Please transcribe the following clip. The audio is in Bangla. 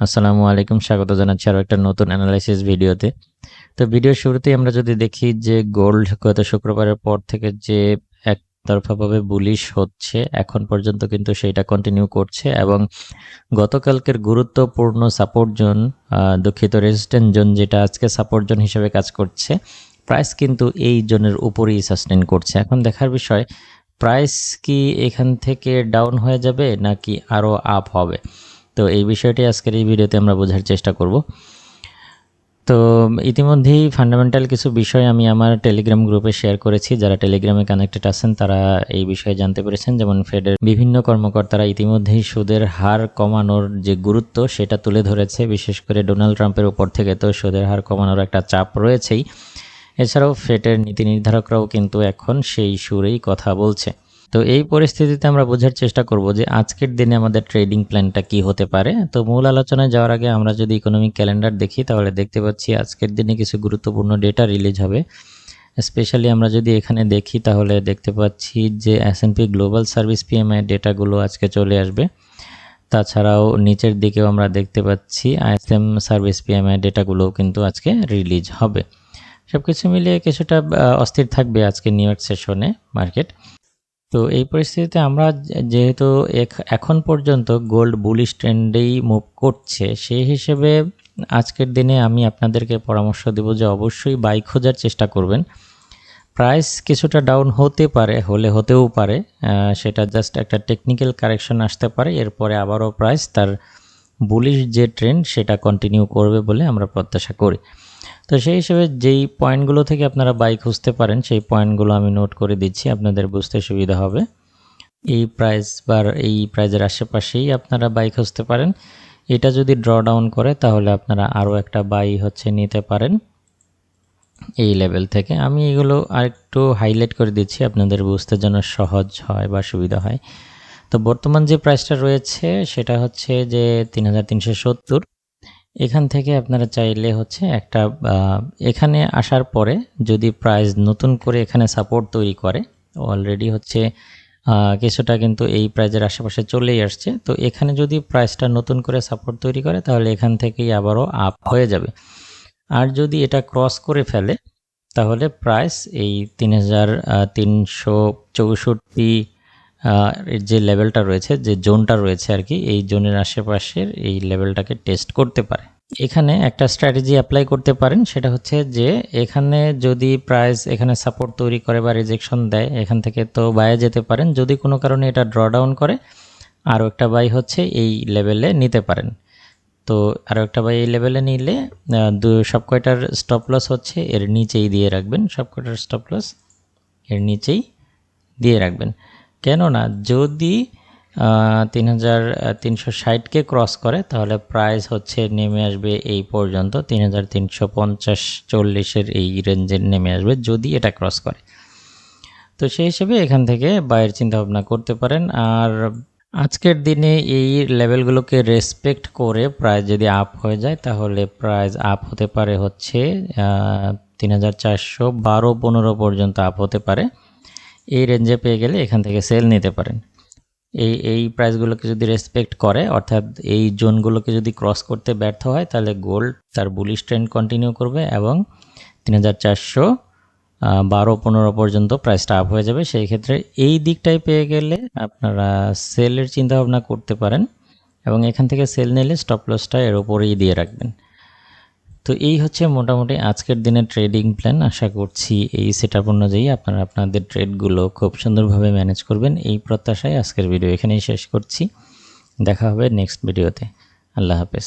আসসালামু আলাইকুম। স্বাগত জানাচ্ছি আরও একটা নতুন অ্যানালাইসিস ভিডিওতে। তো ভিডিওর শুরুতেই আমরা যদি দেখি যে গোল্ড গত শুক্রবারের পর থেকে যে একতরফাভাবে বুলিশ হচ্ছে, এখন পর্যন্ত কিন্তু সেইটা কন্টিনিউ করছে এবং গতকালকের গুরুত্বপূর্ণ সাপোর্ট জোন দুঃখিত রেজিস্ট্যান্ট জোন যেটা আজকে সাপোর্ট জোন হিসেবে কাজ করছে প্রাইস কিন্তু এই জোনের উপরেই সাস্টেন করছে। এখন দেখার বিষয় প্রাইস কি এখান থেকে ডাউন হয়ে যাবে নাকি আরও আপ হবে? তো এই বিষয়টি আজকের এই ভিডিওতে আমরা বোঝার চেষ্টা করব। তো ইতিমধ্যেই ফান্ডামেন্টাল কিছু বিষয় আমি আমার টেলিগ্রাম গ্রুপে শেয়ার করেছি। যারা টেলিগ্রামে কানেক্টেড আছেন, তারা এই বিষয়ে জানতে পেরেছেন। যেমন ফেডের বিভিন্ন কর্মকর্তারা ইতিমধ্যেই সুদের হার কমানোর যে গুরুত্ব, সেটা তুলে ধরেছে। বিশেষ করে ডোনাল্ড ট্রাম্পের উপর থেকে তো সুদের হার কমানোর একটা চাপ রয়েছেই। এছাড়াও ফেডের নীতি নির্ধারকরাও কিন্তু এখন সেই সুরেই কথা বলছে। তো এই পরিস্থিতিতে আমরা বোঝার চেষ্টা করব যে আজকের দিনে আমাদের ট্রেডিং প্ল্যানটা কি হতে পারে। তো মূল আলোচনায় যাওয়ার আগে আমরা যদি ইকোনমিক ক্যালেন্ডার দেখি, তাহলে দেখতে পাচ্ছি আজকের দিনে কিছু গুরুত্বপূর্ণ ডেটা রিলিজ হবে। স্পেশালি আমরা যদি এখানে দেখি, তাহলে দেখতে পাচ্ছি যে S and P global service PMI ডেটাগুলো আজকে চলে আসবে। তাছাড়াও নিচের দিকেও আমরা দেখতে পাচ্ছি আইএসএম সার্ভিস পিএমআই ডেটাগুলোও কিন্তু আজকে রিলিজ হবে। সব কিছু মিলিয়ে কিছুটা অস্থির থাকবে আজকে নিউ ইয়র্ক সেশনে মার্কেট তো এই পরিস্থিতিতে আমরা যেহেতু এখন পর্যন্ত গোল্ড বুলিশ ট্রেন্ডেই মুভ করছে, সেই হিসেবে আজকের দিনে আমি আপনাদেরকে পরামর্শ দেব যে অবশ্যই বাইক খোঁজার চেষ্টা করবেন। প্রাইস কিছুটা ডাউন হতে পারে, হলে হতেও পারে সেটা জাস্ট একটা টেকনিক্যাল কারেকশন আসতে পারে, এরপরে আবারও প্রাইস তার বুলিশ যে ট্রেন্ড সেটা কন্টিনিউ করবে বলে আমরা প্রত্যাশা করি। তো সেই হিসেবে যেই পয়েন্টগুলো থেকে আপনারা বাইক খুঁজতে পারেন, সেই পয়েন্টগুলো আমি নোট করে দিচ্ছি, আপনাদের বুঝতে সুবিধা হবে। এই প্রাইস বা এই প্রাইজের আশেপাশেই আপনারা বাইক খুঁজতে পারেন। এটা যদি ড্র ডাউন করে, তাহলে আপনারা আরও একটা বাই হচ্ছে নিতে পারেন। এই লেভেল থেকে। আমি এগুলো আরেকটু হাইলাইট করে দিচ্ছি, আপনাদের বুঝতে যেন সহজ হয় বা সুবিধা হয়। তো বর্তমান যে প্রাইসটা রয়েছে, সেটা হচ্ছে যে তিন হাজার তিনশো সত্তর। এখান থেকে আপনারা চাইলে হচ্ছে একটা এখানে আসার পরে যদি প্রাইস নতুন করে এখানে সাপোর্ট তৈরি করে অলরেডি হচ্ছে কিছুটা কিন্তু এই প্রাইজের আশেপাশে চলেই আসছে। তো এখানে যদি প্রাইসটা নতুন করে সাপোর্ট তৈরি করে, তাহলে এখান থেকেই আবারও আপ হয়ে যাবে। আর যদি এটা ক্রস করে ফেলে, তাহলে প্রাইস এই তিন হাজার তিনশো চৌষট্টি যে লেভেলটা রয়েছে, যে জোনটা রয়েছে আর কি, এই জোনের আশেপাশের এই লেভেলটাকে টেস্ট করতে পারে। এখানে একটা স্ট্র্যাটেজি অ্যাপ্লাই করতে পারেন, সেটা হচ্ছে যে এখানে যদি প্রাইস এখানে সাপোর্ট তৈরি করে বা রিজেকশন দেয়, এখান থেকে তো বায়ে যেতে পারেন। যদি কোনো কারণে এটা ড্র ডাউন করে, আরও একটা বাই হচ্ছে এই লেভেলে নিতে পারেন। তো আরও একটা বাই এই লেভেলে নিলে দু সব কয়টার স্টপ লস হচ্ছে, এর নিচেই দিয়ে রাখবেন। সব কয়টার স্টপ লস এর নিচেই দিয়ে রাখবেন। কেননা যদি তিন হাজার তিনশো ষাটকে ক্রস করে, তাহলে প্রাইস হচ্ছে নেমে আসবে এই পর্যন্ত তিন হাজার তিনশো পঞ্চাশ চল্লিশের এই রেঞ্জে নেমে আসবে যদি এটা ক্রস করে। তো সেই হিসেবে এখান থেকে বাইরের চিন্তাভাবনা করতে পারেন। আর আজকের দিনে এই লেভেলগুলোকে রেসপেক্ট করে প্রাইস যদি আপ হয়ে যায়, তাহলে প্রাইস আপ হতে পারে হচ্ছে তিন হাজার চারশো বারো পনেরো পর্যন্ত আপ হতে পারে। এই রেঞ্জে পেয়ে গেলে এখান থেকে সেল নিতে পারেন। এই এই প্রাইসগুলোকে যদি রেসপেক্ট করে, অর্থাৎ এই জোনগুলোকে যদি ক্রস করতে ব্যর্থ হয়, তাহলে গোল্ড তার বুলিশ ট্রেন্ড কন্টিনিউ করবে এবং তিন হাজার চারশো বারো, পনেরো পর্যন্ত প্রাইসটা আপ হয়ে যাবে। সেই ক্ষেত্রে এই দিকটাই পেয়ে গেলে আপনারা সেলের চিন্তাভাবনা করতে পারেন এবং এখান থেকে সেল নিলে স্টপ লসটা এর ওপরেই দিয়ে রাখবেন। তো এই হচ্ছে মোটামুটি আজকের দিনের ট্রেডিং প্ল্যান আশা করছি এই সেট অনুযায়ী আপনারা আপনাদের ট্রেডগুলো খুব সুন্দরভাবে ম্যানেজ করবেন। এই প্রত্যাশায় আজকের ভিডিও এখানেই শেষ করছি। দেখা হবে নেক্সট ভিডিওতে আল্লাহ হাফেজ।